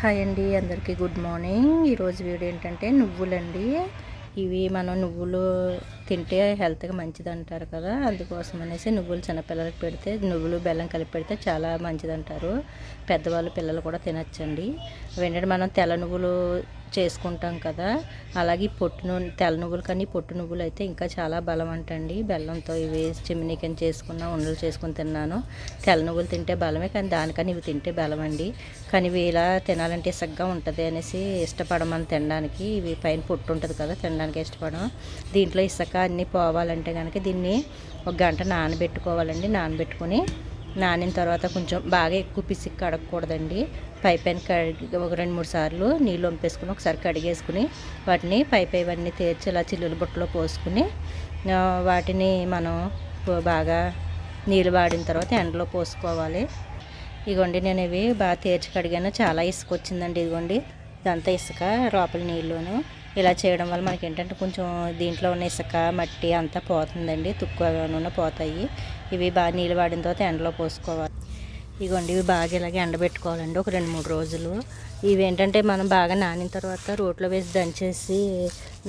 Hi అండి అందరికీ good morning. ఈరోజు వీడియో ఏంటంటే నువ్వులండి. ఇవి మనం నువ్వులు తింటే హెల్త్గా మంచిది అంటారు కదా అందుకోసం అనేసి నువ్వులు చిన్నపిల్లలకి పెడితే నువ్వులు బెల్లం కలిపి పెడితే చాలా మంచిది అంటారు పెద్దవాళ్ళు పిల్లలు కూడా తినచ్చండి. వెంటనే మనం తెల్ల నువ్వులు చేసుకుంటాం కదా అలాగే పొట్టు నువ్వు తెల్ల నువ్వులు కానీ పొట్టు నువ్వులు అయితే ఇంకా చాలా బలం అంటండి బెల్లంతో ఇవి చిమ్మినికని చేసుకున్న ఉండలు చేసుకుని తిన్నాను. తెల్ల నువ్వులు తింటే బలమే కానీ దానికని ఇవి తింటే బలం అండి కానీ ఇవి ఇలా తినాలంటే ఇసగ్గా ఉంటుంది అనేసి ఇష్టపడమని తినడానికి. ఇవి పైన పొట్టు ఉంటుంది కదా తినడానికి ఇష్టపడం దీంట్లో అన్నీ పోవాలంటే కనుక దీన్ని ఒక గంట నానబెట్టుకోవాలండి. నానబెట్టుకొని నానిన తర్వాత కొంచెం బాగా ఎక్కువ పిసికి కడగకూడదండి. పై పైన కడిగి ఒక రెండు మూడు సార్లు నీళ్ళు వంపేసుకుని ఒకసారి కడిగేసుకుని వాటిని పై పై ఇవన్నీ తీర్చి ఇలా చిల్లుల బుట్టలో పోసుకుని వాటిని మనం బాగా నీళ్ళు వాడిన తర్వాత ఎండలో పోసుకోవాలి. ఇదిగోండి నేను ఇవి బాగా తీర్చి కడిగాను. చాలా ఇసుక వచ్చిందండి ఇదిగోండి. ఇదంతా ఇసుక లోపల నీళ్ళును ఇలా చేయడం వల్ల మనకి ఏంటంటే కొంచెం దీంట్లో ఉన్న ఇసుక మట్టి అంతా పోతుందండి. తుక్కున నూనె పోతాయి. ఇవి బాగా నీళ్ళు వాడిన తర్వాత ఎండలో పోసుకోవాలి. ఇగోండి ఇవి బాగా ఇలాగే ఎండబెట్టుకోవాలండి ఒక రెండు మూడు రోజులు. ఇవి ఏంటంటే మనం బాగా నానిన తర్వాత రోట్లో వేసి దంచేసి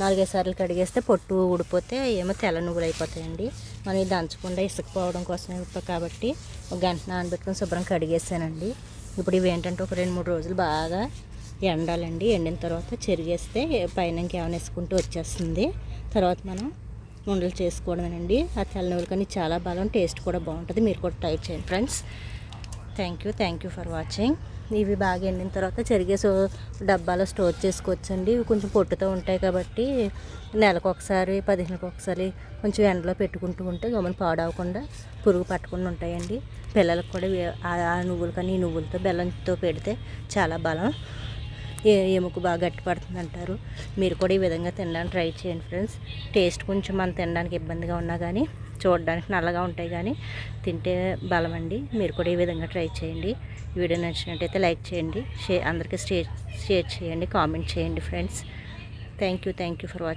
నాలుగైదు సార్లు కడిగేస్తే పొట్టు ఊడిపోతే ఏమో తెల్ల నువ్వులు అయిపోతాయండి. మనం ఇది దంచకుండా ఇసుకపోవడం కోసం కాబట్టి ఒక గంట నానబెట్టుకుని శుభ్రం కడిగేసానండి. ఇప్పుడు ఇవి ఏంటంటే ఒక రెండు మూడు రోజులు బాగా ఎండాలండి. ఎండిన తర్వాత చెరిగేస్తే పైన ఇంకేమైనా వేసుకుంటూ వచ్చేస్తుంది. తర్వాత మనం ఉండలు చేసుకోవడమేనండి. ఆ తెల్ల కానీ చాలా బలం టేస్ట్ కూడా బాగుంటుంది. మీరు కూడా ట్రై చేయండి friends. Thank you thank you for watching ఇవి బాగా ఎండిన తర్వాత చెరిగేసి డబ్బాలో స్టోర్ చేసుకోవచ్చండి. ఇవి కొంచెం పొట్టుతో ఉంటాయి కాబట్టి నెలకు ఒకసారి పదిహేనుకి ఒకసారి కొంచెం ఎండలో పెట్టుకుంటూ ఉంటే గమని పాడవకుండా పురుగు పట్టకుండా ఉంటాయండి. పిల్లలకు కూడా ఆ నువ్వులు కానీ ఈ నువ్వులతో బెల్లంతో పెడితే చాలా బలం. ఎముక బాగా గట్టిపడుతుంది అంటారు మీరు కూడా ఈ విధంగా తినడానికి ట్రై చేయండి ఫ్రెండ్స్. టేస్ట్ కొంచెం మనం తినడానికి ఇబ్బందిగా ఉన్నా కానీ చూడడానికి నల్లగా ఉంటాయి కానీ తింటే బలం అండి మీరు కూడా ఈ విధంగా ట్రై చేయండి. వీడియో నచ్చినట్టయితే లైక్ చేయండి షేర్ అందరికీ షేర్ షేర్ చేయండి కామెంట్ చేయండి friends. Thank you thank you for watching.